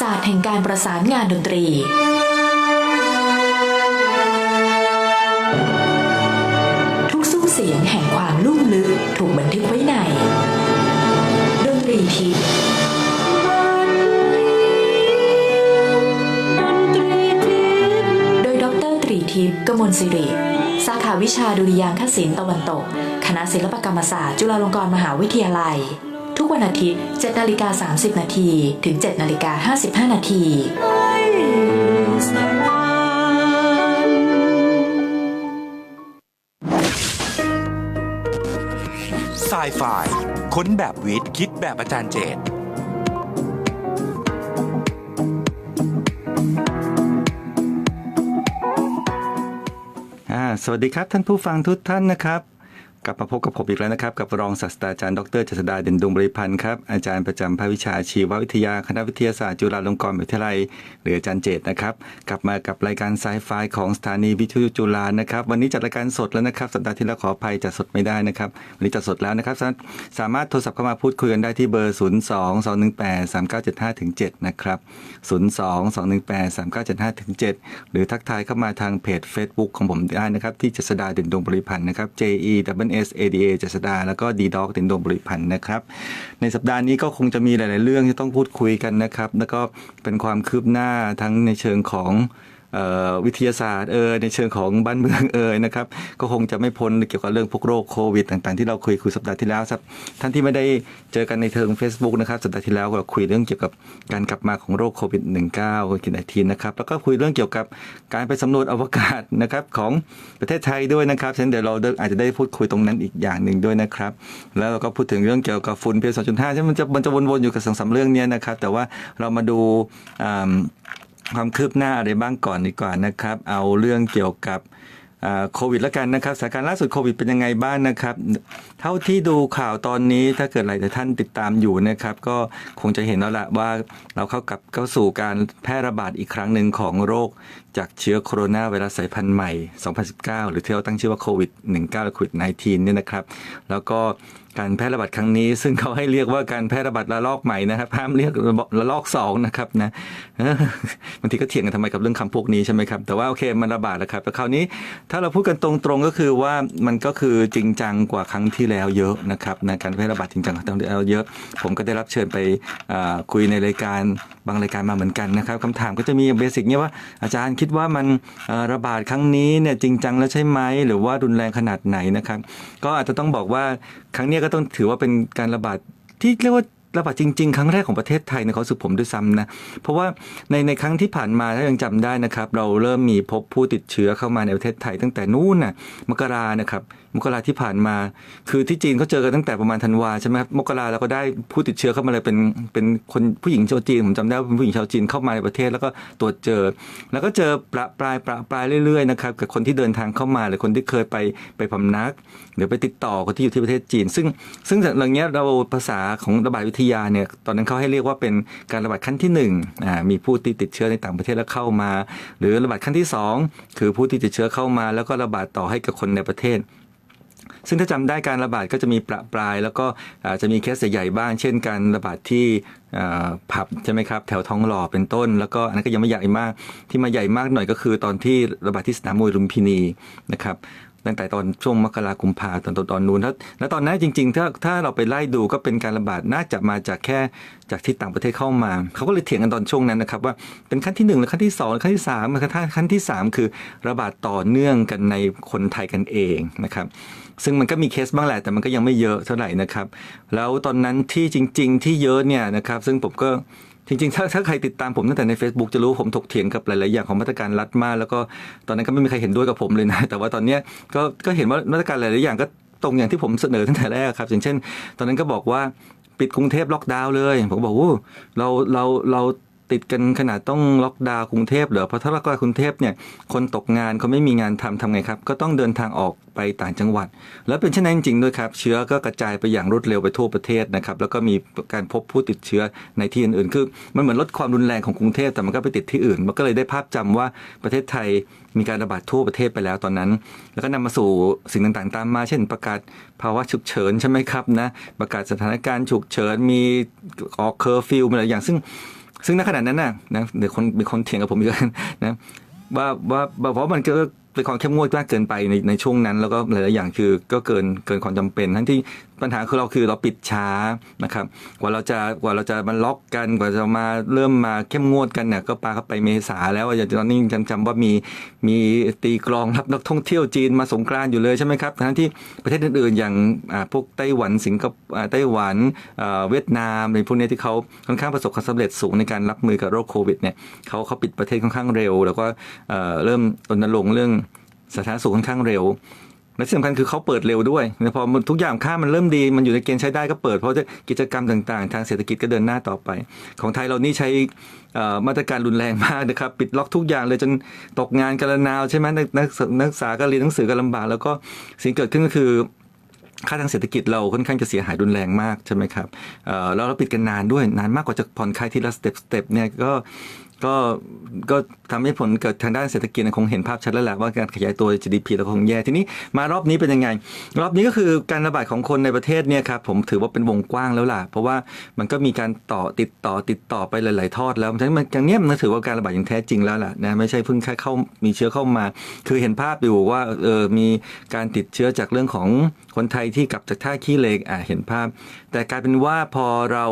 ศาสตร์แห่งการประสานงานดนตรี ทุกซุ้มเสียงแห่งความลุ่มลึกถูกบันทึกไว้ใน ดนตรีทิพย์โดยดรตรีทิพย์กมลสิริ สาขาวิชาดุริยางคศิลป์ตะวันตก คณะศิลปกรรมศาสตร์ จุฬาลงกรณ์มหาวิทยาลัย วันอาทิตย์ 7นาฬิกา30 นาที ถึง 7นาฬิกา55 นาทีสายไฟค้นแบบวิทย์ คิดแบบอาจารย์เจตอ่าสวัสดีครับท่านผู้ฟังทุกท่านนะครับ กลับมาพบกับผมอีกแล้วนะครับ กับรองศาสตราจารย์ดรเจษฎาเด่นดวงบริพันธ์ครับอาจารย์ประจำภาควิชาชีววิทยาคณะวิทยาศาสตร์จุฬาลงกรณ์มหาวิทยาลัยหรืออาจารย์เจตนะครับกลับมากับรายการไซไฟของสถานีวิทยุจุฬานะครับวันนี้จัดรายการสดแล้วนะครับสัปดาห์ที่แล้วขออภัยจัดสดไม่ได้นะครับวันนี้จัดสดแล้วนะครับสามารถโทรศัพท์เข้ามาพูดคุยกันได้ที่เบอร์ 0 2 2 1 8 3 9 7 5ถึง7นะครับ0 2 2 1 8 3 9 7 5ถึง7หรือทักทายเข้ามาทางเพจ Facebook ของผมได้นะครับที่เจษดาเด่นดวงบริพันธ์นะครับ J E W S A D A เจษดา แล้วก็ D Dog ตินดงบริพันธ์นะครับ ในสัปดาห์นี้ก็คงจะมีหลาย ๆ เรื่องที่ต้องพูดคุยกันนะครับ แล้วก็เป็นความคืบหน้าทั้งในเชิงของ วิทยาศาสตร์เออในเชิงของบ้านเมืองเออนะครับก็คงจะไม่พ้นเกี่ยวกับเรื่องพวกโรคโควิดต่างๆ ที่เราคุยคุยสัปดาห์ที่แล้วครับท่านที่ไม่ได้เจอกันในเทิง Facebook นะครับสัปดาห์ที่แล้วเราคุยเรื่องเกี่ยวกับการกลับมาของโรคโควิด -19 โควิด19นะครับแล้วก็คุยเรื่องเกี่ยวกับการไปสำรวจอวกาศนะครับของประเทศไทยด้วยนะครับฉะนั้นเดี๋ยวเราอาจจะได้พูดคุยตรงนั้นอีกอย่างหนึ่งด้วยนะครับแล้วเราก็พูดถึงเรื่องเกี่ยวกับฝุ่น PM 2.5ใช่ไหมมันจะมันจะวนๆอยู่กับสองสามเรื่องเนี้ยนะครับแต่ว่าเรามาดูอ่า ความคืบหน้าอะไรบ้างก่อนดีกว่านะครับ เอาเรื่องเกี่ยวกับโควิดแล้วกันนะครับสถานการณ์ล่าสุดโควิดเป็นยังไงบ้างนะครับ เท่าที่ดูข่าวตอนนี้ถ้าเกิดหลายท่านติดตามอยู่นะครับ ก็คงจะเห็นแล้วละว่าเราเข้ากับเข้าสู่การแพร่ระบาดอีกครั้งหนึ่งของโรค จากเชื้อโคโรนาไวรัสสายพันธุ์ใหม่ 2019 หรือที่เราตั้งชื่อว่าโควิด 19หรือโควิด 19 เนี่ยนะครับ แล้วก็การแพร่ระบาดครั้งนี้ ซึ่งเขาให้เรียกว่าการแพร่ระบาดระลอกใหม่นะครับห้ามเรียกระลอกสองนะครับนะบางทีก็เถียงกันทำไมกับเรื่องคำพวกนี้ใช่ไหมครับ แต่ว่าโอเคมันระบาดแล้วครับแต่คราวนี้ถ้าเราพูดกันตรงๆก็คือว่ามันก็คือจริงจังกว่าครั้งที่แล้วเยอะนะครับในการแพร่ระบาดจริงจังกว่าครั้งที่แล้วเยอะ ผมก็ได้รับเชิญไปคุยในรายการบางรายการมาเหมือนกันนะครับคำถามก็จะมีเบสิกเนี่ยว่าอาจารย์คิดิดว่ามันระบาดครั้งนี้เนี่ยจริงจังแล้วใช่ไหมหรือว่ารุนแรงขนาดไหนนะครับ ก็อาจจะต้องบอกว่าครั้งนี้ก็ต้องถือว่าเป็นการระบาดที่เรียกว่าระบาดจริงๆ ครั้งแรกของประเทศไทยในเขาสุผมด้วยซ้ำนะ เพราะว่าในในครั้งที่ผ่านมาถ้ายังจำได้นะครับ เราเริ่มมีพบผู้ติดเชื้อเข้ามาในประเทศไทยตั้งแต่นู้นน่ะมกรานะครับ มกราที่ผ่านมา คือที่จีนเขาเจอกันตั้งแต่ประมาณธันวาใช่ไหมครับมกราเราก็ได้ผู้ติดเชื้อเข้ามาเลยเป็นเป็นคนผู้หญิงชาวจีนผมจำได้ว่าเป็นผู้หญิงชาวจีนเข้ามาในประเทศแล้วก็ตรวจเจอ แล้วก็เจอประปรายประปรายเรื่อยๆนะครับกับคนที่เดินทางเข้ามาหรือคนที่เคยไปไปพำนักหรือไปติดต่อคนที่อยู่ที่ประเทศจีน ซึ่งซึ่งอย่างเงี้ยเราภาษาของระบาดวิทยาเนี่ยตอนนั้นเขาให้เรียกว่าเป็นการระบาดขั้นที่หนึ่งอ่ามีผู้ที่ติดเชื้อในต่างประเทศแล้วเข้ามา หรือระบาดขั้นที่สองคือผู้ที่ติดเชื้อเข้ามา แล้วก็ระบาดต่อให้กับคนในประเทศ ซึ่งถ้าจำได้การระบาดก็จะมีประปราย แล้วก็อาจจะมีเคสใหญ่ๆบ้าง เช่นการระบาดที่ผับใช่ไหมครับแถวทองหล่อเป็นต้น แล้วก็อันนั้นก็ยังไม่ใหญ่มากที่มาใหญ่มากหน่อยก็คือตอนที่ระบาดที่สนามมวยลุมพินีนะครับ ตั้งแต่ตอนช่วงมกรากุมภาตอนตอนตอนนู้นแล้วแล้วตอนนั้นจริงๆ ถ้าถ้าเราไปไล่ดูก็เป็นการระบาดน่าจะมาจากแค่จากที่ต่างประเทศเข้ามา เขาก็เลยเถียงกันตอนช่วงนั้นนะครับว่าเป็นขั้นที่หนึ่งหรือขั้นที่สองหรือขั้นที่สามขั้นขั้นที่สามคือระบาดต่อเนื่องกันในคนไทยกันเองนะครับซึ่งมันก็มีเคสบ้างแหละแต่มันก็ยังไม่เยอะเท่าไหร่นะครับ แล้วตอนนั้นที่จริง ๆ ที่เยอะเนี่ยนะครับ ซึ่งผมก็ จริงๆ ถ้าถ้าใครติดตามผมตั้งแต่ใน Facebook จะรู้ผมถกเถียงกับหลาย ๆ อย่างของมาตรการรัฐมากแล้วก็ตอนนั้นก็ไม่มีใครเห็นด้วยกับผมเลยนะ แต่ว่าตอนเนี้ยก็ก็เห็นว่ามาตรการหลาย ๆ อย่างก็ตรงอย่างที่ผมเสนอตั้งแต่แรกครับ อย่างเช่น ตอนนั้นก็บอกว่าปิดกรุงเทพล็อกดาวน์เลย ผมบอกว่าเราเราเรา ติดกันขนาดต้องล็อกดาวน์กรุงเทพเหรอเพราะถ้าล็อกดาวน์กรุงเทพเนี่ยคนตกงานเขาไม่มีงานทำทำไงครับ ก็ต้องเดินทางออกไปต่างจังหวัด แล้วเป็นเช่นนั้นจริงด้วยครับ เชื้อก็กระจายไปอย่างรวดเร็วไปทั่วประเทศนะครับ แล้วก็มีการพบผู้ติดเชื้อในที่อื่นๆ คือ มันเหมือนลดความรุนแรงของกรุงเทพแต่มันก็ไปติดที่อื่น มันก็เลยได้ภาพจำว่าประเทศไทยมีการระบาดทั่วประเทศไปแล้วตอนนั้น แล้วก็นำมาสู่สิ่งต่างๆ ตามมา เช่นประกาศภาวะฉุกเฉินใช่ไหมครับนะ ประกาศสถานการณ์ฉุกเฉิน มีออกเคอร์ฟิวมีหลายอย่าง ซึ่ง ซึ่งณขณะนั้นน่ะนะเดี๋ยวคนมีคนเถียงกับผมอีกนะว่าว่าเพราะมันก็เป็นความเข้มงวดมากเกินไปในในช่วงนั้น แล้วก็หลายๆอย่างคือก็เกินเกินความจำเป็น ทั้งที่ปัญหาคือเราคือเราปิดช้านะครับกว่าเราจะกว่าเราจะมาล็อกกันกว่าจะมาเริ่มมาเข้มงวดกันเนี่ยก็ปาเข้าไปเมษาแล้วอย่างตอนนี้จำจำว่ามีมีตีกลองรับนักท่องเที่ยวจีนมาสงกรานอยู่เลยใช่ไหมครับทั้งที่ประเทศอื่นๆ อย่างพวกไต้หวันสิงคโปร์ไต้หวันเวียดนามในพวกนี้ที่เขาค่อนข้างประสบความสำเร็จสูงในการรับมือกับโรคโควิดเนี่ยเขาเขาปิดประเทศค่อนข้างเร็ว แล้วก็เอ่อเริ่มรณรงค์เรื่องสาธารณสุขค่อนข้างเร็ว และที่สำคัญคือเขาเปิดเร็วด้วยพอทุกอย่างค่ามันเริ่มดี มันอยู่ในเกณฑ์ใช้ได้ก็เปิด เพราะกิจกรรมต่างๆ ทางเศรษฐกิจก็เดินหน้าต่อไป ของไทยเรานี่ใช้มาตรการรุนแรงมากนะครับ ปิดล็อกทุกอย่างเลยจนตกงานกันละนาวใช่ไหมนักนักนักศึกษาก็เรียนหนังสือกันลำบาก แล้วก็สิ่งเกิดขึ้นก็คือค่าทางเศรษฐกิจเราค่อนข้างจะเสียหายรุนแรงมากใช่ไหมครับแล้วเราปิดกันนานด้วยนานมากกว่าจะผ่อนคลายทีละสเต็ปสเต็ปเนี่ยก็ ก็ก็ทำให้ผลเกิดทางด้านเศรษฐกิจคงเห็นภาพชัดแล้วแหละว่าการขยายตัว GDP เราคงแย่ทีนี้มารอบนี้เป็นยังไง รอบนี้ก็คือการระบาดของคนในประเทศเนี่ยครับผมถือว่าเป็นวงกว้างแล้วล่ะ เพราะว่ามันก็มีการต่อติดต่อติดต่อไปหลาย ๆ ทอดแล้วฉะนั้นมันอย่างเนี้ยมันถือว่าการระบาดอย่างแท้จริงแล้วล่ะนะไม่ใช่เพิ่งแค่เข้ามีเชื้อเข้ามา คือเห็นภาพอยู่ว่าเออมีการติดเชื้อจากเรื่องของคนไทยที่กลับจากท่าขี้เหล็กอะเห็นภาพ แต่กลายเป็นว่าพอเรา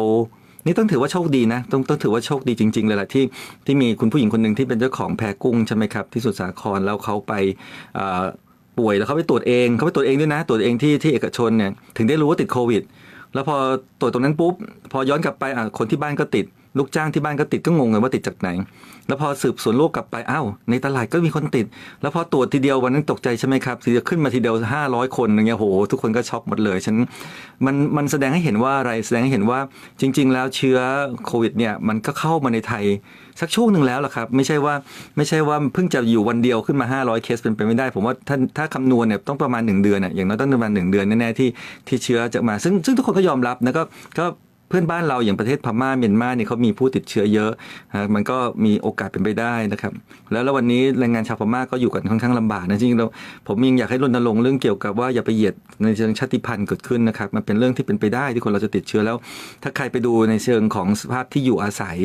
นี่ต้องถือว่าโชคดีนะต้องต้องถือว่าโชคดีจริงๆเลยแหละที่ที่มีคุณผู้หญิงคนหนึ่งที่เป็นเจ้าของแพกุ้งใช่ไหมครับที่สุดสาครแล้วเขาไปป่วยแล้วเขาไปตรวจเองเขาไปตรวจเองด้วยนะ ตรวจเองที่ที่เอกชนเนี่ยถึงได้รู้ว่าติดโควิด แล้วพอตรวจตรงนั้นปุ๊บพอย้อนกลับไปอะคนที่บ้านก็ติด ลูกจ้างที่บ้านก็ติดก็งงเลยว่าติดจากไหน แล้วพอสืบสวนโรคกลับไปอ้าวในตลาดก็มีคนติด แล้วพอตรวจทีเดียววันนั้นตกใจใช่ไหมครับทีเดียวขึ้นมาทีเดียวห้าร้อยคนอย่างเงี้ยโหทุกคนก็ช็อกหมดเลยฉันมันมันแสดงให้เห็นว่าอะไรแสดงให้เห็นว่าจริง ๆ แล้วเชื้อโควิดเนี่ยมันก็เข้ามาในไทยสักช่วงหนึ่งแล้วล่ะครับ ไม่ใช่ว่าไม่ใช่ว่าเพิ่งจะอยู่วันเดียวขึ้นมา 500 เคสเป็นไปไม่ได้ ผมว่าถ้าถ้าคำนวณเนี่ยต้องประมาณ 1 เดือนน่ะอย่างน้อยต้องประมาณ1เดือนแน่ๆที่ที่เชื้อจะมาซึ่งซึ่งทุกคนก็ยอมรับนะก็ก็ พื่อนบ้านเราอย่างประเทศพม่าเมียนมาเนี่ยเขามีผู้ติดเชื้อเยอะนะมันก็มีโอกาสเป็นไปได้นะครับ แล้วแล้ววันนี้แรงงานชาวพม่าก็อยู่กันค่อนข้างลำบากนะจริงเราผมยังอยากให้รณรงค์เรื่องเกี่ยวกับว่าอย่าไปเหยียดในเชิงชาติพันธุ์เกิดขึ้นนะครับ มันเป็นเรื่องที่เป็นไปได้ที่คนเราจะติดเชื้อแล้ว ถ้าใครไปดูในเชิงของสภาพที่อยู่อาศัย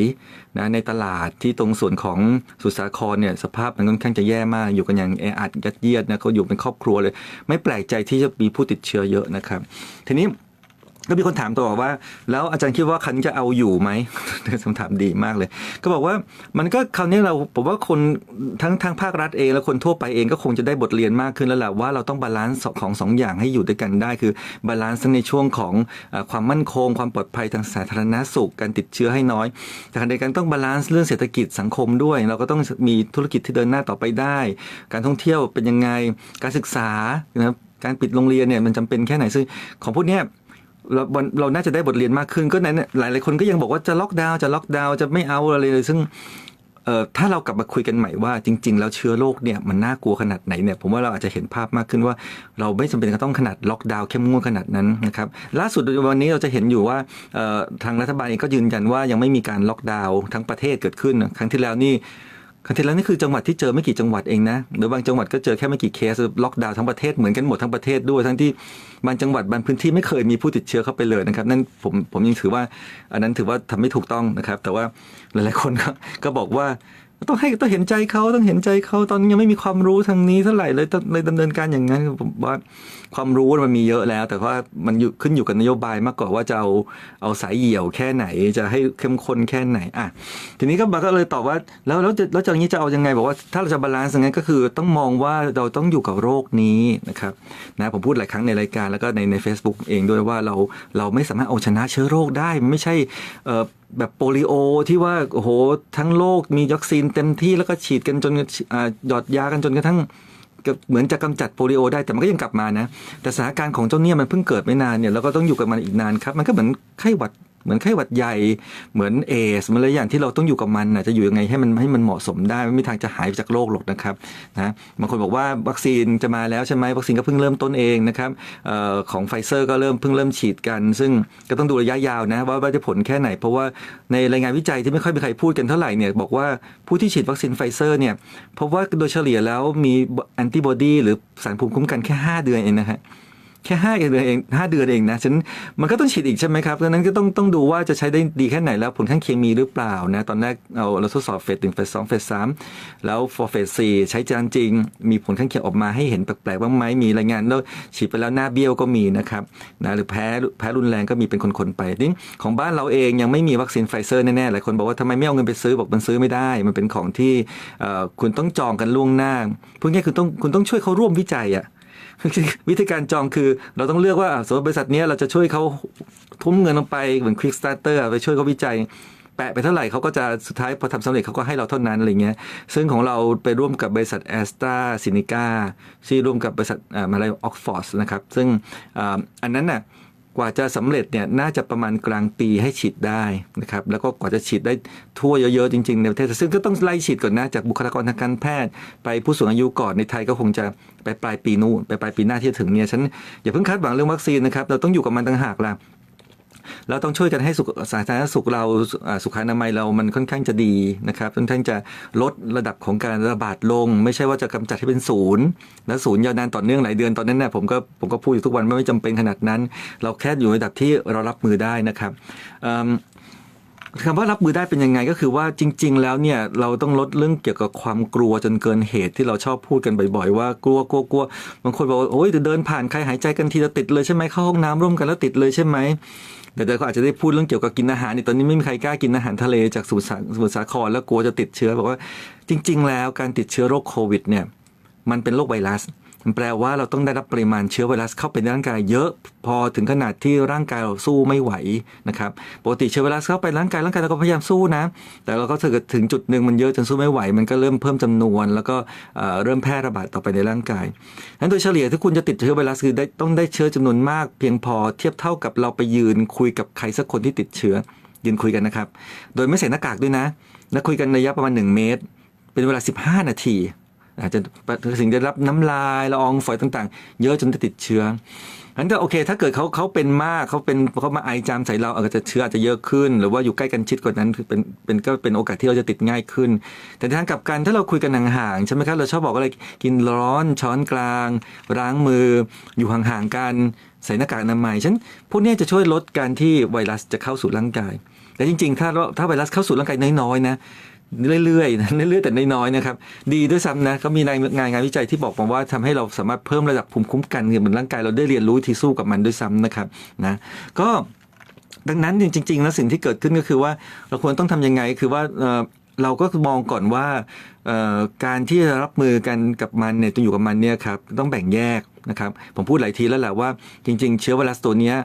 นะในตลาดที่ตรงส่วนของสุสาครเนี่ยสภาพมันค่อนข้างจะแย่มาก อยู่กันอย่างแออัดยัดเยียดนะเขาอยู่เป็นครอบครัวเลย ไม่แปลกใจที่จะมีผู้ติดเชื้อเยอะนะครับ ทีนี้ ก็มีคนถามต่อว่า แล้วอาจารย์คิดว่าคันจะเอาอยู่ไหมคำถามดีมากเลย ก็บอกว่ามันก็คราวนี้เราผมว่าคนทั้งทางภาครัฐเอง และคนทั่วไปเองก็คงจะได้บทเรียนมากขึ้นแล้วแหละว่าเราต้องบาลานซ์ของสองอย่างให้อยู่ด้วยกันได้ คือบาลานซ์ในช่วงของอความมั่นคง ความปลอดภัยทางสาธารณสุขการติดเชื้อให้น้อย แต่ขณะเดียวกันต้องบาลานซ์เรื่องเศรษฐกิจสังคมด้วย เราก็ต้องมีธุรกิจที่เดินหน้าต่อไปได้ การท่องเที่ยวเป็นยังไงการศึกษานะครับการปิดโรงเรียนเนี่ยมันจำเป็นแค่ไหนซึ่งของพวกเนี้ย เราเราน่าจะได้บทเรียนมากขึ้นก็นั้นหลายหลายๆคนก็ยังบอกว่าจะล็อกดาวน์จะล็อกดาวน์จะไม่เอาอะไรเลย ซึ่งเอ่อถ้าเรากลับมาคุยกันใหม่ว่าจริง ๆ แล้วเชื้อโรคเนี่ยมันน่ากลัวขนาดไหนเนี่ยผมว่าเราอาจจะเห็นภาพมากขึ้นว่า เราไม่จำเป็นจะต้องขนาดล็อกดาวน์เข้มงวดขนาดนั้นนะครับล่าสุดวันนี้เราจะเห็นอยู่ว่าเอ่อทางรัฐบาลเองก็ยืนยันว่ายังไม่มีการล็อกดาวน์ทั้งประเทศเกิดขึ้น ครั้งที่แล้วนี่ ครั้งที่แล้วนี่คือจังหวัดที่เจอไม่กี่จังหวัดเองนะหรือบางจังหวัดก็เจอแค่ไม่กี่เคสล็อกดาวน์ทั้งประเทศเหมือนกันหมดทั้งประเทศด้วยทั้งที่บางจังหวัดบางพื้นที่ไม่เคยมีผู้ติดเชื้อเข้าไปเลยนะครับนั่นผมผมยังถือว่า อันนั้นถือว่าทำไม่ถูกต้องนะครับ แต่ว่าหลายๆคนก็ก็บอกว่าต้องให้ต้องเห็นใจเขาต้องเห็นใจเขาตอนนี้ยังไม่มีความรู้ทางนี้เท่าไหร่เลยเลยดำเนินการอย่างนั้นผมว่าความรู้มันมีเยอะแล้ว แต่ว่ามันขึ้นอยู่กับนโยบายมากกว่าว่าจะเอาเอาสายเหี่ยวแค่ไหน จะให้เข้มข้นแค่ไหนอะทีนี้ก็มาก็เลยตอบว่า แล้วแล้วจะแล้วจางนี้จะเอายังไงบอกว่าถ้าเราจะบาลานซ์ย่างนั้นก็คือต้องมองว่าเราต้องอยู่กับโรคนี้นะครับนะผมพูดหลายครั้งในรายการแล้วก็ในใน Facebook เองด้วยว่าเราเราไม่สามารถเอาชนะเชื้อโรคได้มันไม่ใช่แบบโปลิโอที่ว่าโอ้โหทั้งโลกมีวัคซีนเต็มที่แล้วก็ฉีดกันจนหยอดยากันจนกระทั่ง เหมือนจะกำจัดโปลิโอได้แต่มันก็ยังกลับมานะ แต่สถานการณ์ของเจ้าเนี่ยมันเพิ่งเกิดไม่นานเนี่ยเราก็ต้องอยู่กับมันอีกนานครับ มันก็เหมือนไข้หวัด เหมือนไข้หวัดใหญ่เหมือนเอสมือนอะไรอย่างที่เราต้องอยู่กับมันนะจะอยู่ยังไงให้มันให้มันเหมาะสมได้ไม่มีทางจะหายจากโรคหรอกนะครับนะบางคนบอกว่าวัคซีนจะมาแล้วใช่ไหมวัคซีนก็เพิ่งเริ่มต้นเองนะครับออของไฟเซอร์ก็เริ่มเพิ่งเริ่มฉีดกัน ซึ่งก็ต้องดูระยะยาวนะว่าว่าจะผลแค่ไหน เพราะว่าในรายงานวิจัยที่ไม่ค่อยมีใครพูดกันเท่าไหร่เนี่ยบอกว่าผู้ที่ฉีดวัคซีนไฟเซอร์เนี่ยพบว่าโดยเฉลี่ยแล้วมีแอนติบอดีหรือสารภูมิคุ้มกันแค่ 5 เดือนเองนะฮะ แค่ห้าเดือนเองห้าเดือนเองนะฉันมันก็ต้องฉีดอีกใช่ไหมครับดังนั้นก็ต้องต้องดูว่าจะใช้ได้ดีแค่ไหนแล้วผลข้างเคียงมีหรือเปล่านะตอนแรกเอาเราทดสอบเฟสหนึ่งเฟสสองเฟสสามแล้ว for เฟสสี่ใช้จานจริง มีผลข้างเคียงออกมาให้เห็นแปลกๆบ้างไหมมีรายงานแล้วฉีดไปแล้วหน้าเบี้ยวก็มีนะครับนะหรือแพ้แพ้รุนแรงก็มีเป็นคนๆไปนี่ของบ้านเราเองยังไม่มีวัคซีนไฟเซอร์แน่ๆหลายคนบอกว่าทำไมไม่เอาเงินไปซื้อบอกมันซื้อไม่ได้ มันเป็นของที่เอ่อคุณต้องจองกันล่วงหน้าพูดง่ายคือต้องคุณต้องช่วยเขาร่วมวิจัยอะ วิธีการจองคือ เราต้องเลือกว่าสมมติบริษัทนี้เราจะช่วยเขาทุ่มเงินลงไปเหมือน Quick Starter อะไปช่วยเขาวิจัย แปะไปเท่าไหร่เขาก็จะสุดท้ายพอทำสำเร็จเขาก็ให้เราเท่านั้นอะไรเงี้ยซึ่งของเราไปร่วมกับบริษัทแอสตราซินิกาที่ร่วมกับบริษัทอ่ามาลายออกฟอร์สนะครับซึ่งออันนั้นน่ะ กว่าจะสำเร็จเนี่ยน่าจะประมาณกลางปีให้ฉีดได้นะครับแล้วก็กว่าจะฉีดได้ทั่วเยอะๆจริงๆในประเทศซึ่งก็ต้องไล่ฉีดก่อนนะจากบุคลากรทางการแพทย์ ไปผู้สูงอายุก่อนในไทยก็คงจะไปปลายปีนู้นไปปลายปีหน้าที่จะถึงเนี่ยฉันอย่าเพิ่งคาดหวังเรื่องวัคซีนนะครับเราต้องอยู่กับมันต่างหากล่ะ เราต้องช่วยกันให้สุขสาธารณสุขเราสุขอนามัยเรามันค่อนข้างจะดีนะครับค่อนข้างจะลดระดับของการระบาดลง ไม่ใช่ว่าจะกำจัดให้เป็นศูนย์และศูนย์ยาวนานต่อเนื่องหลายเดือนตอนนั้นเนี่ยผมก็ผมก็พูดอยู่ทุกวันว่าไม่จำเป็นขนาดนั้น เราแค่อยู่ในระดับที่เรารับมือได้นะครับอืม คำว่ารับมือได้เป็นยังไงก็คือว่าจริง ๆ แล้วเนี่ยเราต้องลดเรื่องเกี่ยวกับความกลัวจนเกินเหตุที่เราชอบพูดกันบ่อยๆว่ากลัวกลัวกลัวบางคนบอกโอ้ยเดินผ่านใครหายใจกันทีจะติดเลยใช่ไหมเข้าห้องน้ำร่วมกันแล้วติดเลยใช่ไหมเดี๋ยวเขาอาจจะได้พูดเรื่องเกี่ยวกับกินอาหารนี่ตอนนี้ไม่มีใครกล้ากินอาหารทะเลจากสมุทรสาสมุทรสาครแล้วกลัวจะติดเชื้อบอกว่าจริง ๆ แล้วการติดเชื้อโรคโควิดเนี่ยมันเป็นโรคไวรัส มันแปลว่าเราต้องได้รับปริมาณเชื้อไวรัสเข้าไปในร่างกายเยอะ พอถึงขนาดที่ร่างกายเราสู้ไม่ไหวนะครับปกติเชื้อไวรัสเข้าไปร่างกายร่างกายเราก็พยายามสู้นะ แต่เราก็จะถึงจุดหนึ่งมันเยอะจนสู้ไม่ไหว มันก็เริ่มเพิ่มจำนวน แล้วก็เริ่มแพร่ระบาดต่อไปในร่างกายนั้นโดยเฉลี่ยถ้าคุณจะติดเชื้อไวรัสคือได้ต้องได้เชื้อจำนวนมาก เพียงพอเทียบเท่ากับเราไปยืนคุยกับใครสักคนที่ติดเชื้อยืนคุยกันนะครับ โดยไม่ใส่หน้ากากด้วยนะ และคุยกันในระยะประมาณ 1 เมตร เป็นเวลา 15 นาที อาจจะถึงจะรับน้ำลายละอองฝอยต่างๆ เยอะจนจะติดเชื้อนั้นก็โอเค ถ้าเกิดเขาเขาเป็นมากเขาเป็นเขามาไอจามใส่เราอาจจะเชื้ออาจจะเยอะขึ้น หรือว่าอยู่ใกล้กันชิดกว่านั้นคือเป็นเป็นก็เป็นโอกาสที่เราจะติดง่ายขึ้น แต่ทางกลับกันถ้าเราคุยกันห่างๆใช่ไหมครับเราชอบบอกอะไรกินร้อนช้อนกลาง ล้างมือ อยู่ห่างๆกันใส่หน้ากากอนามัยฉันพวกนี้จะช่วยลดการที่ไวรัสจะเข้าสู่ร่างกายแต่จริงๆ ถ้าถ้าไวรัสเข้าสู่ร่างกายน้อยๆนะ เรื่อยๆนะเรื่อยๆแต่น้อยๆนะครับ ดีด้วยซ้ำนะเขามีรายงานงานวิจัยที่บอกมาว่าทำให้เราสามารถเพิ่มระดับภูมิคุ้มกันเหมือนร่างกายเราได้เรียนรู้วิธีสู้กับมันด้วยซ้ำนะครับนะก็ดังนั้นจริงๆแล้วสิ่งที่เกิดขึ้นก็คือว่าเราควรต้องทำยังไงคือว่าเราก็มองก่อนว่าการที่จะรับมือกันกับมันเนี่ยต้องอยู่กับมันเนี่ยครับต้องแบ่งแยกนะครับ ผมพูดหลายทีแล้วแหละว่าจริง ๆ เชื้อไวรัสตัวเนี้ย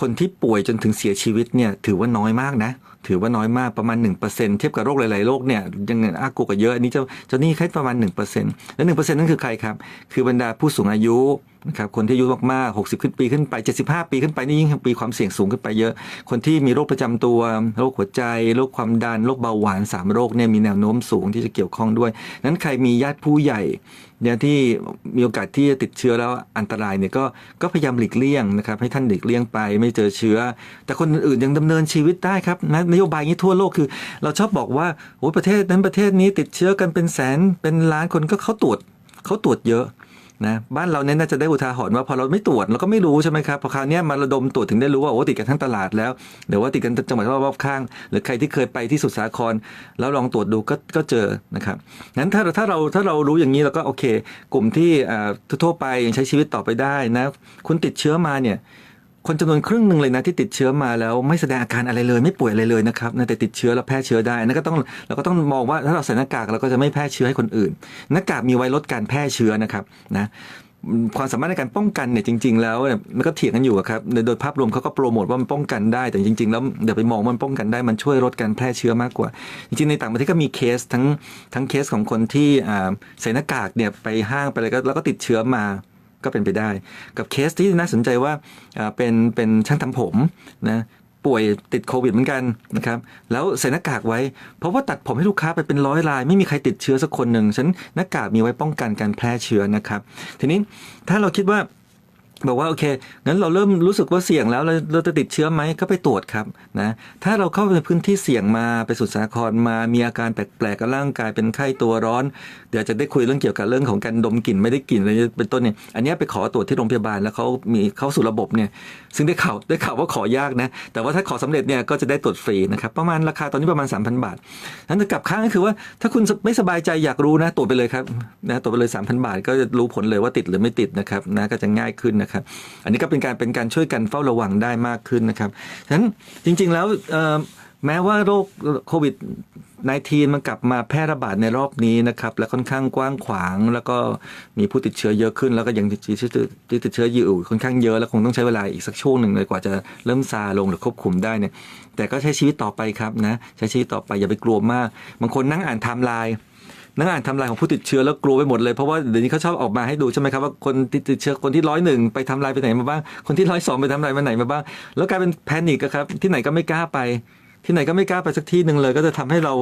คนที่ป่วยจนถึงเสียชีวิตเนี่ยถือว่าน้อยมากนะ ถือว่าน้อยมากประมาณ 1%เทียบกับโรคหลาย ๆ โรคเนี่ยยังอากลัวกับเยอะอันนี้เจ้าเจ้านี่แค่ประมาณ 1%และ1%นั่นคือใครครับ คือบรรดาผู้สูงอายุนะครับคนที่อายุมากๆ 60 ขึ้นปีขึ้นไป 75 ปีขึ้นไปนี่ยิ่งปีความเสี่ยงสูงขึ้นไปเยอะ คนที่มีโรคประจำตัว โรคหัวใจ โรคความดัน โรคเบาหวานสามโรคเนี่ยมีแนวโน้มสูงที่จะเกี่ยวข้องด้วย นั้นใครมีญาติผู้ใหญ่ เนี่ยที่มีโอกาสที่จะติดเชื้อแล้วอันตรายเนี่ยก็ก็พยายามหลีกเลี่ยงนะครับให้ท่านหลีกเลี่ยงไปไม่เจอเชื้อ แต่คนอื่นยังดำเนินชีวิตได้ครับนะนโยบายนี้ทั่วโลกคือ เราชอบบอกว่าโอ้ประเทศนั้นประเทศนี้ติดเชื้อกันเป็นแสนเป็นล้านคนก็เขาตรวจเขาตรวจเยอะ นะบ้านเราเนี่ยน่าจะได้อุทาหรณ์ว่าพอเราไม่ตรวจเราก็ไม่รู้ใช่ไหมครับพอคราวนี้มาระดมตรวจถึงได้รู้ว่าโอ้ติดกันทั้งตลาดแล้วหรือว่าติดกันจังหวัดรอบๆข้าง หรือใครที่เคยไปที่สุดสาคร แล้วลองตรวจดูก็ก็เจอนะครับงั้นถ้าถ้าเราถ้าเรารู้อย่างนี้เราก็โอเค กลุ่มที่ทั่วไปยังใช้ชีวิตต่อไปได้นะคุณติดเชื้อมาเนี่ย คนจำนวนครึ่งหนึ่งเลยนะที่ติดเชื้อมาแล้วไม่แสดงอาการอะไรเลย ไม่ป่วยอะไรเลยนะครับแต่ติดเชื้อแล้วแพร่เชื้อได้นั่นก็ต้องเราก็ต้องมองว่าถ้าเราใส่หน้ากากเราก็จะไม่แพร่เชื้อให้คนอื่น หน้ากากมีไว้ลดการแพร่เชื้อนะครับนะความสามารถในการป้องกันเนี่ยจริง ๆ แล้วเนี่ยมันก็เถียงกันอยู่ครับโดยภาพรวมเขาก็โปรโมทว่ามันป้องกันได้ แต่จริง ๆ แล้วเดี๋ยวไปมองมันป้องกันได้มันช่วยลดการแพร่เชื้อมากกว่า จริง ๆ ในต่างประเทศก็มีเคสทั้งทั้งเคสของคนที่ใส่หน้ากากเนี่ยไปห้างไปอะไรก็แล้วก็ติดเชื้อมา ก็เป็นไปได้ กับเคสที่น่าสนใจว่าเป็นเป็นช่างทำผมนะป่วยติดโควิดเหมือนกันนะครับแล้วใส่หน้ากากไว้ เพราะว่าตัดผมให้ลูกค้าไปเป็นร้อยราย ไม่มีใครติดเชื้อสักคนหนึ่งฉันหน้ากากมีไว้ป้องกันการแพร่เชื้อนะครับ ทีนี้ถ้าเราคิดว่า บอกว่าโอเคงั้นเราเริ่มรู้สึกว่าเสี่ยงแล้วเราเราจะติดเชื้อไหมก็ไปตรวจครับนะถ้าเราเข้าไปในพื้นที่เสี่ยงมาไปสุดสาครมามีอาการแปลกๆกับร่างกายเป็นไข้ตัวร้อน เดี๋ยวจะได้คุยเรื่องเกี่ยวกับเรื่องของการดมกลิ่นไม่ได้กลิ่นอะไรเป็นต้นเนี่ยอันนี้ไปขอตรวจที่โรงพยาบาลแล้วเขามีเข้าสู่ระบบเนี่ยซึ่งได้ข่าวได้ข่าวว่าขอยากนะแต่ว่าถ้าขอสำเร็จเนี่ยก็จะได้ตรวจฟรีนะครับประมาณราคาตอนนี้ประมาณ 3,000 บาทนั้นจะกลับข้างก็คือว่าถ้าคุณไม่สบายใจอยากรู้นะตรวจไปเลยครับนะตรวจไปเลย3,000 บาท ก็จะรู้ผลเลยว่าติดหรือไม่ติดนะครับนะก็จะง่ายขึ้นนะครับอันนี้ก็เป็นการเป็นการช่วยกันเฝ้าระวังได้มากขึ้นนะครับฉะนั้นจริง ๆ แล้วแม้ว่าโรคโควิด 19 มันกลับมาแพร่ระบาดในรอบนี้นะครับ และค่อนข้างกว้างขวาง แล้วก็มีผู้ติดเชื้อเยอะขึ้น แล้วก็ยังเชื้อติดเชื้ออยู่ค่อนข้างเยอะ แล้วคงต้องใช้เวลาอีกสักช่วงหนึ่งเลยกว่าจะเริ่มซาลงหรือควบคุมได้เนี่ย แต่ก็ใช้ชีวิตต่อไปครับนะ ใช้ชีวิตต่อไปอย่าไปกลัวมาก บางคนนั่งอ่านไทม์ไลน์ นั่งอ่านทำลายของผู้ติดเชื้อแล้วกลัวไปหมดเลยเพราะว่าเดี๋ยวนี้เขาชอบออกมาให้ดูใช่ไหมครับว่าคนติดเชื้อคนที่ร้อยหนึ่งไปทำลายไปไหนมาบ้างคนที่ร้อยสองไปทำลายมาไหนมาบ้าง แล้วกลายเป็นแพนิกอะครับที่ไหนก็ไม่กล้าไป ที่ไหนก็ไม่กล้าไปสักที่หนึ่งเลย ก็จะทำให้เรา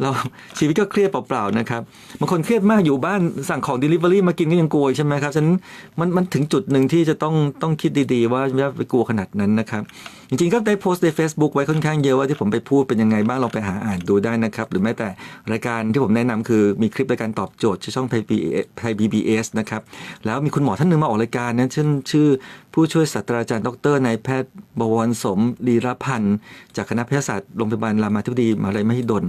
เราชีวิตก็เครียดเปล่าๆนะครับบางคนเครียดมากอยู่บ้านสั่งของ Delivery มากินก็ยังกลัวใช่ไหมครับฉะนั้นมันมันถึงจุดหนึ่งที่จะต้องต้องคิดดีๆ ว่าไม่ไปกลัวขนาดนั้นนะครับจริงๆ ก็ได้โพสต์ใน Facebook ไว้ค่อนข้างเยอะว่าที่ผมไปพูดเป็นยังไงบ้างลองไปหาอ่านดูได้นะครับ หรือแม้แต่รายการที่ผมแนะนำคือมีคลิปรายการตอบโจทย์ชื่อช่องไทยพีบีเอสนะครับ แล้วมีคุณหมอท่านหนึ่งมาออกรายการนั้นชื่อชื่อผู้ช่วยศาสตราจารย์ดรนายแพทย์บวรสมลีรพันธ์ จากคณะแพทยศาสตร์โรงพยาบาลรามาธิบดีมหาลัยมหิดล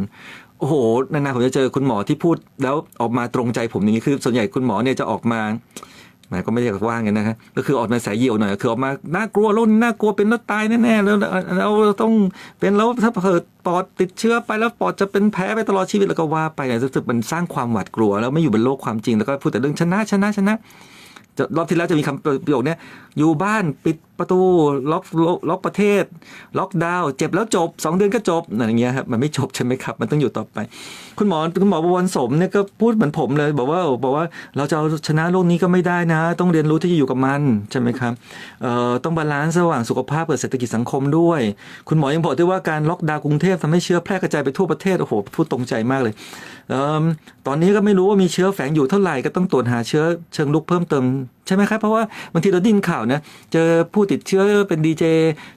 โอ้โหนานๆผมจะเจอคุณหมอที่พูดแล้วออกมาตรงใจผมอย่างนี้คือ ส่วนใหญ่คุณหมอเนี่ยจะออกมา หมายก็ไม่ได้ว่างันนะฮะก็คือออกมาสายเยี่ยวหน่อยคือออกมาน่ากลัวล้นน่ากลัวเป็นแล้วตายแน่ๆแล้วเราต้องเป็นแล้วถ้าเกิดปอดติดเชื้อไปแล้วปอดจะเป็นแพ้ไปตลอดชีวิตแล้วก็ว่าไปเนี่ยรู้สึกมันสร้างความหวาดกลัว แล้วไม่อยู่บนโลกความจริงแล้วก็พูดแต่เรื่องชนะชนะชนะจะรอบที่แล้วจะมีคำประโยคเนี้ย อยู่บ้านปิดประตูล็อกล็อกประเทศ ล็อกดาวน์เจ็บแล้วจบ 2 เดือนก็จบอะไรอย่างเงี้ยครับมันไม่จบใช่ไหมครับ มันต้องอยู่ต่อไป คุณหมอคุณหมอบวรสมเนี่ยก็พูดเหมือนผมเลย บอกว่าบอกว่าเราจะเอาชนะโรคนี้ก็ไม่ได้นะ ต้องเรียนรู้ที่จะอยู่กับมันใช่ไหมครับเอ่อต้องบาลานซ์ระหว่างสุขภาพกับเศรษฐกิจสังคมด้วย คุณหมอยังบอกด้วยว่าการล็อกดาวน์กรุงเทพทำให้เชื้อแพร่กระจายไปทั่วประเทศโอ้โหพูดตรงใจมากเลยเอ่อตอนนี้ก็ไม่รู้ว่ามีเชื้อแฝงอยู่เท่าไหร่ก็ต้องตรวจหาเชื้อเชิงลุกเพิ่มเติม ใช่ไหมครับ เพราะว่าบางทีเราดิ้นข่าวนะเจอผู้ติดเชื้อเป็นดีเจ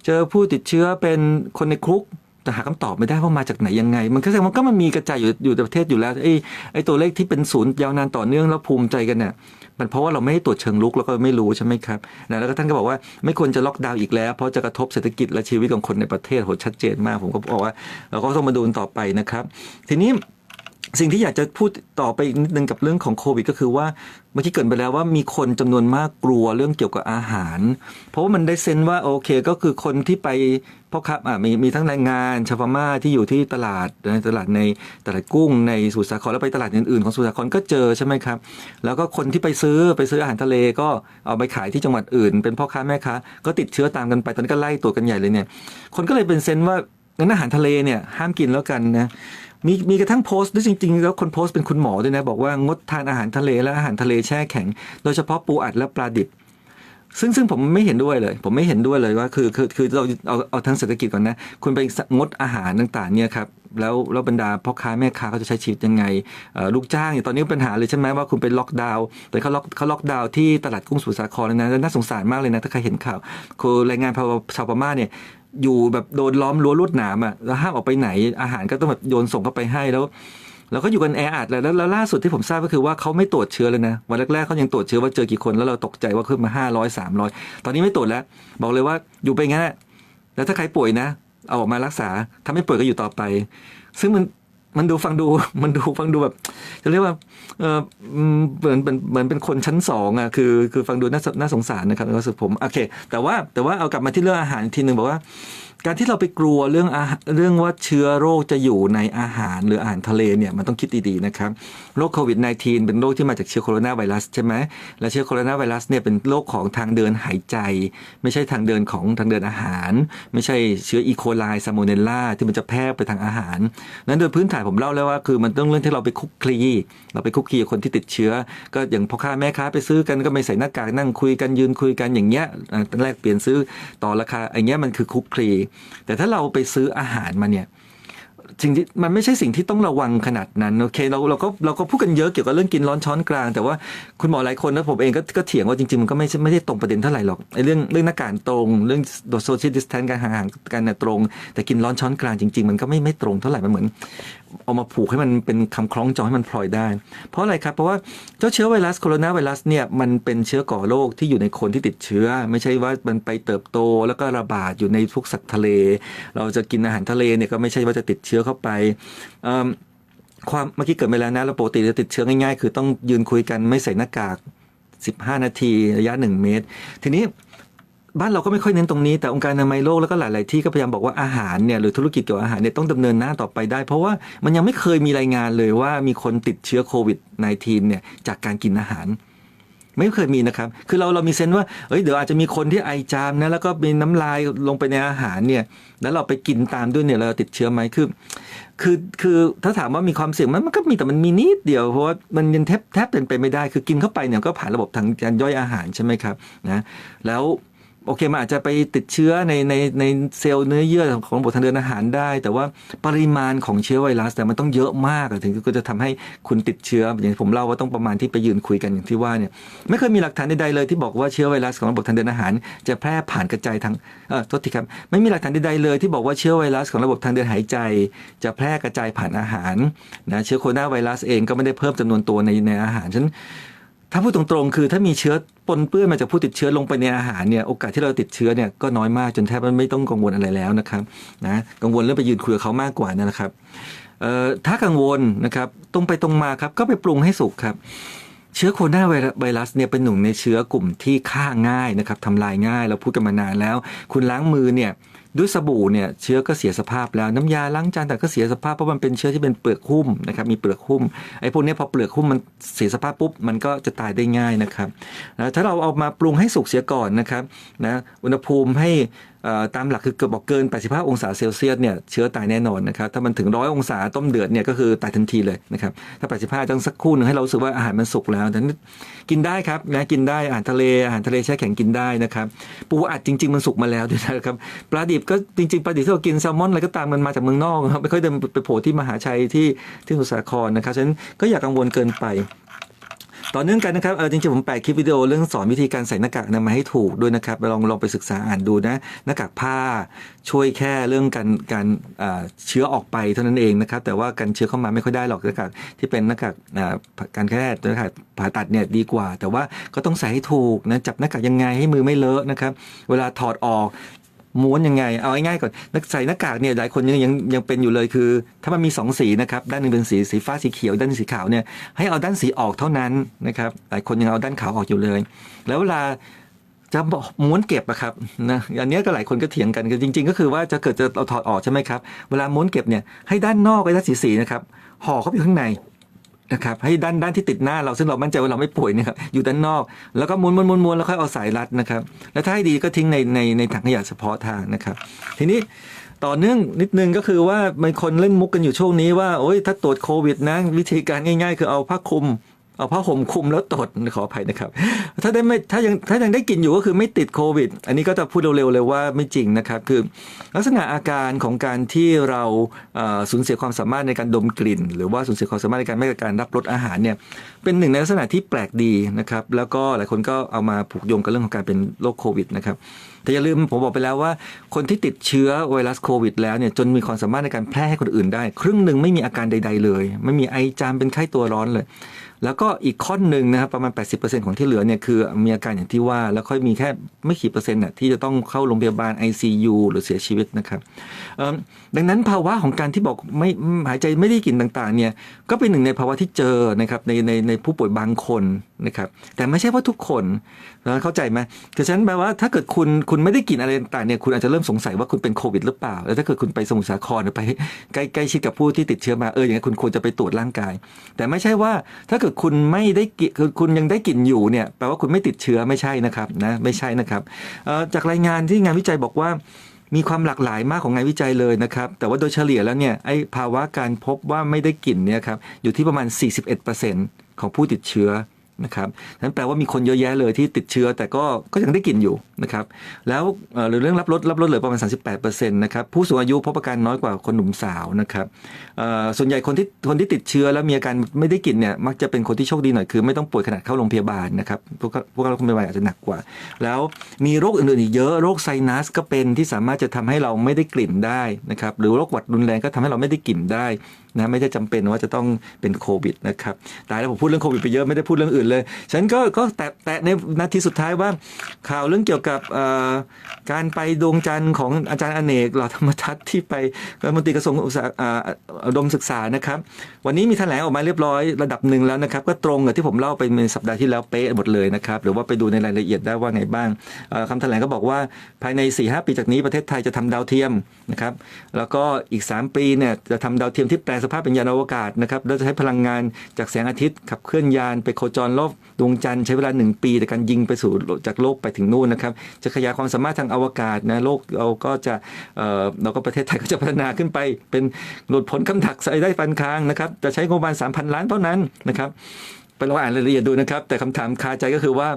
เจอผู้ติดเชื้อเป็นคนในคุกแต่หาคำตอบไม่ได้ว่ามาจากไหนยังไง มันก็แสดงว่าก็มันมีกระจายอยู่อยู่ในประเทศอยู่แล้วไอ้ไอ้ตัวเลขที่เป็นศูนย์ยาวนานต่อเนื่องแล้วภูมิใจกันเนี่ยมันเพราะว่าเราไม่ได้ตรวจเชิงลุกแล้วก็ไม่รู้ใช่ไหมครับนะแล้วก็ท่านก็บอกว่าไม่ควรจะล็อกดาวน์อีกแล้ว เพราะจะกระทบเศรษฐกิจและชีวิตของคนในประเทศโหชัดเจนมาก ผมก็บอกว่าเราก็ต้องมาดูต่อไปนะครับ ทีนี้ สิ่งที่อยากจะพูดต่อไปอีกนิดนึงกับเรื่องของโควิด ก็คือว่าเมื่อกี้เกินไปแล้วว่ามีคนจำนวนมากกลัวเรื่องเกี่ยวกับอาหาร เพราะว่ามันได้เซนว่าโอเคก็คือคนที่ไปพ่อค้าอะมีมีทั้งแรงงานชาวพม่าที่อยู่ที่ตลาดในตลาดในตลาดกุ้งในสุสาครแล้วไปตลาดอื่นๆของสุสาครก็เจอใช่ไหมครับ แล้วก็คนที่ไปซื้อไปซื้ออาหารทะเลก็เอาไปขายที่จังหวัดอื่น เป็นพ่อค้าแม่ค้าก็ติดเชื้อตามกันไปตอนนี้ก็ไล่ตรวกันใหญ่เลยเนี่ยคนก็เลยเป็นเซนว่า งั้นอาหารทะเลเนี่ยห้ามกินแล้วกันนะมีมีกระทั่งโพสต์ด้วยจริงๆ แล้วคนโพสต์เป็นคุณหมอด้วยนะบอกว่างดทานอาหารทะเลและอาหารทะเลแช่แข็ง โดยเฉพาะปูอัดและปลาดิบ ซึ่งซึ่งผมไม่เห็นด้วยเลย ผมไม่เห็นด้วยเลยว่าคือคือคือเราเอาเอาทางเศรษฐกิจก่อนนะ คุณไปงดอาหารต่างๆเนี่ยครับแล้วแล้วบรรดาพ่อค้าแม่ค้าเขาจะใช้ชีวิตยังไงลูกจ้างอย่างตอนนี้ปัญหาเลยใช่ไหมว่าคุณเป็นล็อกดาวน์แต่เขาล็อกเขาล็อกดาวน์ที่ตลาดกุ้งสุสาครนะน่าสงสารมากเลยนะถ้าใครเห็นข่าวคือแรงงานชาวพม่าเนี่ย อยู่แบบโดนล้อมรั้วลวดหนามอะแล้วห้ามออกไปไหนอาหารก็ต้องแบบโยนส่งเข้าไปให้แล้วเราก็อยู่กันแออัดแล้วแล้วล่าสุดที่ผมทราบก็คือว่าเขาไม่ตรวจเชื้อเลยนะ วันแรกๆเขายังตรวจเชื้อว่าเจอกี่คนแล้วเราตกใจว่าขึ้นมาห้าร้อยสามร้อยตอนนี้ไม่ตรวจแล้ว บอกเลยว่าอยู่ไปงั้นแล้วถ้าใครป่วยนะ เอาออกมารักษาถ้าไม่ป่วยก็อยู่ต่อไป ซึ่งมัน มันดูฟังดูมันดูฟังดูแบบ จะเรียกว่าเออเหมือนเป็นเหมือนเป็นคนชั้นสองอะคือคือฟังดูน่าน่าสงสารนะครับรู้สึกผมโอเค แต่ว่าแต่ว่าเอากลับมาที่เรื่องอาหารทีหนึ่งบอกว่า การที่เราไปกลัวเรื่องอาเรื่องว่าเชื้อโรคจะอยู่ในอาหารหรืออาหารทะเลเนี่ยมันต้องคิดดีๆนะครับโรคโควิด -19 เป็นโรคที่มาจากเชื้อโคโรนาไวรัสใช่ไหมและเชื้อโคโรนาไวรัสเนี่ยเป็นโรคของทางเดินหายใจ ไม่ใช่ทางเดินของทางเดินอาหาร ไม่ใช่เชื้ออีโคไลซาโมเนลลาที่มันจะแพร่ไปทางอาหาร นั้นโดยพื้นฐานผมเล่าแล้วว่าคือมันต้องเรื่องที่เราไปคุกคลีเราไปคุกคีกับคนที่ติดเชื้อ ก็อย่างพ่อค้าแม่ค้าไปซื้อกันก็ไม่ใส่หน้ากากนั่งคุยกันยืนคุยกันอย่างเงี้ยตอนแรกเปลี่ยนซื้อต่อราคาอย่างเงี้ยมันคือคุกคลีแต่ถ้าเราไปซื้ออาหารมาเนี่ยจริงที่มันไม่ใช่สิ่งที่ต้องระวังขนาดนั้นโอเคเราเราก็เราก็พูดกันเยอะเกี่ยวกับเรื่องกินร้อนช้อนกลาง แต่ว่าคุณหมอหลายคนนะผมเองก็ก็เถียงว่าจริงๆมันก็ไม่ใช่ไม่ได้ตรงประเด็นเท่าไหร่หรอกไอ้เรื่องเรื่องหน้ากากตรงเรื่องโซเชียลดิสแทนการห่างๆกันเนี่ยตรง แต่กินร้อนช้อนกลางจริง ๆ มันก็ไม่ไม่ตรงเท่าไหร่มันเหมือน เอามาผูกให้มันเป็นคำคล้องจองให้มันพลอยได้ เพราะอะไรครับ เพราะว่าเจ้าเชื้อไวรัสโคโรนาไวรัสเนี่ยมันเป็นเชื้อก่อโรคที่อยู่ในคนที่ติดเชื้อ ไม่ใช่ว่ามันไปเติบโตแล้วก็ระบาดอยู่ในพวกสัตว์ทะเล เราจะกินอาหารทะเลเนี่ยก็ไม่ใช่ว่าจะติดเชื้อเข้าไปความเมื่อกี้เกิดไปแล้วนะเราปกติจะติดเชื้อง่ายๆ คือต้องยืนคุยกันไม่ใส่หน้ากาก 15 นาทีระยะ 1 เมตร ทีนี้ บ้านเราก็ไม่ค่อยเน้นตรงนี้แต่องค์การอนามัยโลกแล้วก็หลาย ๆ ที่ก็พยายามบอกว่าอาหารเนี่ยหรือธุรกิจเกี่ยวกับอาหารเนี่ยต้องดำเนินหน้าต่อไปได้ เพราะว่ามันยังไม่เคยมีรายงานเลยว่ามีคนติดเชื้อโควิด -19 เนี่ยจากการกินอาหาร ไม่เคยมีนะครับ คือเราเรามีเซนส์ว่าเอ้ยเดี๋ยวอาจจะมีคนที่ไอจามนะแล้วก็มีน้ำลายลงไปในอาหารเนี่ยแล้วเราไปกินตามด้วยเนี่ยเราติดเชื้อไหมคือคือคือถ้าถามว่ามีความเสี่ยงไหมมันก็มีแต่มันมีนิดเดียวเพราะว่ามันยังแทบแทบเป็นไปไม่ได้ คือกินเข้าไปเนี่ยก็ผ่านระบบทางการย่อยอาหารใช่ไหมครับนะแล้ว โอเคมันอาจจะไปติดเชื้อในในในเซลล์เนื้อเยื่อของระบบทางเดินอาหารได้ แต่ว่าปริมาณของเชื้อไวรัสแต่มันต้องเยอะมากถึงก็จะทำให้คุณติดเชื้ออย่างที่ผมเล่าว่าต้องประมาณที่ไปยืนคุยกันอย่างที่ว่าเนี่ยไม่เคยมีหลักฐานใดๆเลยที่บอกว่าเชื้อไวรัสของระบบทางเดินอาหาร จะแพร่ผ่านกระจายทางเออโทษทีครับไม่มีหลักฐานใดๆเลยที่บอกว่าเชื้อไวรัสของระบบทางเดินหายใจ จะแพร่กระจายผ่านอาหารนะเชื้อโคโรนาไวรัสเองก็ไม่ได้เพิ่มจำนวนตัวในในอาหารฉะนัน ถ้าพูดตรงๆ คือถ้ามีเชื้อปนเปื้อนมาจากผู้ติดเชื้อลงไปในอาหารเนี่ยโอกาสที่เราติดเชื้อเนี่ยก็น้อยมากจนแทบไม่ต้องกังวลอะไรแล้วนะครับนะกังวลเรื่องไปยืนคุยกับเขามากกว่านั่นนะครับเอ่อถ้ากังวลนะครับตรงไปตรงมาครับก็ไปปรุงให้สุกครับ เชื้อโคโรนาไวรัสเนี่ยเป็นหนึ่งในเชื้อกลุ่มที่ฆ่าง่ายนะครับทำลายง่ายเราพูดกันมานานแล้ว คุณล้างมือเนี่ย ด้วยสบู่เนี่ยเชื้อก็เสียสภาพแล้วน้ำยาล้างจานแต่ก็เสียสภาพเพราะมันเป็นเชื้อที่เป็นเปลือกหุ้มนะครับมีเปลือกหุ้มไอ้พวกนี้พอเปลือกหุ้มมันเสียสภาพปุ๊บมันก็จะตายได้ง่ายนะครับนะถ้าเราเอามาปรุงให้สุกเสียก่อนนะครับนะอุณหภูมิให้ ตามหลักคือเกิดบอกเกิน 85 องศาเซลเซียสเนี่ยเชื้อตายแน่นอนนะครับ ถ้ามันถึง 100 องศาต้มเดือดเนี่ยก็คือตายทันทีเลยนะครับ ถ้า 85ต้องสักครู่หนึงให้เราสึกว่าอาหารมันสุกแล้วแต่นี่กินได้ครับนะกินได้อาหารทะเลอาหารทะเลแช่แข็งกินได้นะครับ ปูอัดจริง ๆ มันสุกมาแล้วด้วยนะครับปลาดิบก็จริงๆปลาดิบที่เรากินแซลมอนอะไรก็ตามมันมาจากเมืองนอกครับไม่ค่อยเดินไปโผล่ที่มหาชัยที่ที่สุสาครนะครับฉะนั้นก็อย่ากังวลเกินไป ต่อเนื่องกันนะครับเออจริงๆผมแปะคลิปวิดีโอเรื่องสอนวิธีการใส่หน้ากากอนามัยให้ถูกด้วยนะครับลองลองไปศึกษาอ่านดูนะหน้ากากผ้าช่วยแค่เรื่องการการเชื้อออกไปเท่านั้นเองนะครับแต่ว่าการเชื้อเข้ามาไม่ค่อยได้หรอกหน้ากากที่เป็นหน้ากากการแพทย์หน้ากากผ่าตัดเนี่ยดีกว่า แต่ว่าก็ต้องใส่ให้ถูกนะจับหน้ากากยังไงให้มือไม่เลอะนะครับเวลาถอดออก ม้วนยังไง เอาง่ายๆก่อนนักใส่หน้ากากเนี่ยหลายคนยังยังยังเป็นอยู่เลยคือ ถ้ามันมีสองสีนะครับด้านหนึ่งเป็นสีสีฟ้าสีเขียวด้านสีขาวเนี่ยให้เอาด้านสีออกเท่านั้นนะครับหลายคนยังเอาด้านขาวออกอยู่เลย แล้วเวลาจะบอกม้วนเก็บอะครับนะอันนี้ก็หลายคนก็เถียงกันคือจริง ๆ ก็คือว่าจะเกิดจะเอาถอดออกใช่ไหมครับเวลาม้วนเก็บเนี่ยให้ด้านนอกไอ้ด้านสีสีนะครับห่อเข้าไปข้างใน นะครับให้ด้านด้านที่ติดหน้าเราซึ่งเรามั่นใจว่าเราไม่ป่วยเนี่ยครับอยู่ด้านนอก แล้วก็ม้วนม้วนม้วนม้วนแล้วค่อยเอาสายรัดนะครับ แล้วถ้าให้ดีก็ทิ้งในในในถังขยะเฉพาะทางนะครับ ทีนี้ต่อเนื่องนิดนึงก็คือว่ามีคนเล่นมุกกันอยู่ช่วงนี้ว่าโอ้ยถ้าตรวจโควิดนะวิธีการง่าย ๆ คือเอาผ้าคลุม เอาผ้าห่มคุมแล้วตรวจขออภัยนะครับ ถ้าได้ไม่ถ้ายังถ้ายังได้กลินอยู่ก็คือไม่ติดโควิด อันนี้ก็จะพูดเร็วๆเลยว่าไม่จริงนะครับคือ ลักษณะอาการของการที่เราสูญเสียความสามารถในการดมกลิ่น หรือว่าสูญเสียความสามารถในการไม่การรับรสอาหารเนี่ยเป็นหนึ่งในลักษณะที่แปลกดีนะครับ แล้วก็หลายคนก็เอามาผูกโยงกับเรื่องของการเป็นโรคโควิดนะครับแต่อย่าลืมผมบอกไปแล้วว่าคนที่ติดเชื้อไวรัสโควิด แล้วเนี่ยจนมีความสามารถในการแพร่ให้คนอื่นได้ ครึ่งหนึ่งไม่มีอาการใด ๆ เลย ไม่มีไอจามเป็นไข้ตัวร้อนเลย แล้วก็อีกข้อหนึ่งนะครับประมาณ 80%ของที่เหลือเนี่ยคือมีอาการอย่างที่ว่า แล้วค่อยมีแค่ไม่กี่เปอร์เซ็นต์น่ะที่จะต้องเข้าโรงพยาบาล ICU หรือเสียชีวิตนะครับดังนั้นภาวะของการที่บอกไม่หายใจไม่ได้กลิ่นต่างๆเนี่ยก็เป็นหนึ่งในภาวะที่เจอนะครับในในในผู้ป่วยบางคนนะครับแต่ไม่ใช่ว่าทุกคนนะเข้าใจไหมคือฉะนั้นแปลว่าถ้าเกิดคุณคุณไม่ได้กลิ่นอะไรต่างๆเนี่ยคุณอาจจะเริ่มสงสัยว่าคุณเป็นโควิดหรือเปล่า แล้วถ้าเกิดคุณไปสมุทรสาครหรือไปใกล้ใกล้ชิดกับผู้ที่ติดเชื้อมาเอออย่างนี้คุณควรจะไปตรวจร่างกาย แต่ไม่ใช่ว่าถ้าเกิดคุณไม่ได้กินคือคุณยังได้กลิ่นอยู่เนี่ยแปลว่าคุณไม่ติดเชื้อไม่ใช่นะครับนะไม่ใช่นะครับจากรายงานที่งานวิจัยบอกว่ามีความหลากหลายมากของงานวิจัยเลยนะครับ แต่ว่าโดยเฉลี่ยแล้วเนี่ยไอ้ภาวะการพบว่าไม่ได้กลิ่นเนี่ยครับอยู่ที่ประมาณ 41%ของผู้ติดเชื้อ นะครับนั้นแปลว่ามีคนเยอะแยะเลยที่ติดเชื้อแต่ก็ก็ยังได้กลิ่นอยู่นะครับแล้วเอ่อหรือเรื่องรับลดรับลดเหลือประมาณ 38%นะครับผู้สูงอายุพบอาการน้อยกว่าคนหนุ่มสาวนะครับส่วนใหญ่คนที่คนที่ติดเชื้อแล้วมีอาการไม่ได้กลิ่นเนี่ยมักจะเป็นคนที่โชคดีหน่อยคือ ไม่ต้องป่วยขนาดเข้าโรงพยาบาลนะครับพวกพวกเราโรงพยาบาลอาจจะหนักกว่า แล้วมีโรคอื่นๆอีกเยอะโรคไซนัสก็เป็นที่สามารถจะทำให้เราไม่ได้กลิ่นได้นะครับหรือโรคหวัดรุนแรงก็ทำให้เราไม่ได้กลิ่นได้นะไม่ได้จำเป็นว่าจะต้องเป็นโควิดนะครับตายแล้วผมพูดเรื่องโควิดไปเยอะไม่ได้พูดเรื่องอื่นเลยฉันก็ก็แตะแตะในนาทีสุดท้ายว่าข่าวเรื่องเกี่ยวกับการไปดวงจันทร์ของอาจารย์อเนกหล่อธรรมทัศน์ที่ไปรัฐมนตรีกระทรวงอุตสาหอ่าอุดมศึกษานะครับ วันนี้มีแถลงออกมาเรียบร้อยระดับหนึ่งแล้วนะครับ ก็ตรงกับที่ผมเล่าไปในสัปดาห์ที่แล้วเป๊ะหมดเลยนะครับ หรือว่าไปดูในรายละเอียดได้ว่าไงบ้างเอ่อคำแถลงก็บอกว่าภายใน 4-5 ปีจากนี้ประเทศไทยจะทำดาวเทียมนะครับแล้วก็อีก 3 ปีเนี่ยจะทำดาวเทียมที่แปลสภาพเป็นยานอวกาศนะครับแล้วจะใช้พลังงานจากแสงอาทิตย์ขับเคลื่อนยานไปโคจรรอบดวงจันทร์ใช้เวลา 1 ปีในการยิงไปสู่จากโลกไปถึงนู่นนะครับ จะขยายความสามารถทางอวกาศนะโลกเราก็จะเออเราก็ประเทศไทยก็จะพัฒนาขึ้นไป เป็นหลุดพ้นคำถักใส่ได้ฟันค้างนะครับจะใช้งบประมาณ3,000 ล้านเท่านั้นนะครับไปลองอ่านรายละเอียดดูนะครับ แต่คำถามคาใจก็คือว่า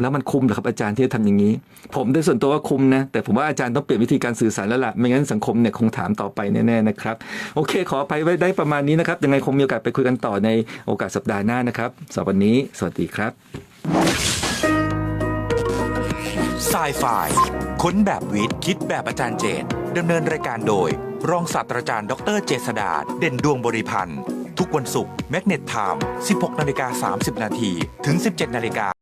แล้วมันคุมเหรอครับอาจารย์ที่จะทำอย่างนี้ ผมโดยส่วนตัวว่าคุมนะ แต่ผมว่าอาจารย์ต้องเปลี่ยนวิธีการสื่อสารแล้วล่ะไม่งั้นสังคมเนี่ยคงถามต่อไปแน่ๆนะครับ โอเค ขออภัยไว้ได้ประมาณนี้นะครับ ยังไงคงมีโอกาสไปคุยกันต่อในโอกาสสัปดาห์หน้านะครับสำหรับวันนี้ สวัสดีครับ s c i f i ค้นแบบวิทย์คิดแบบอาจารย์เจตดำเนินรายการโดย รองศาสตราจารย์ ดรเจษดาเด่นดวงบริพันธ์ ทุกวันศุกร์แมกเนตไทม์16นาฬิกา30 นาทีถึง 17นาฬิกา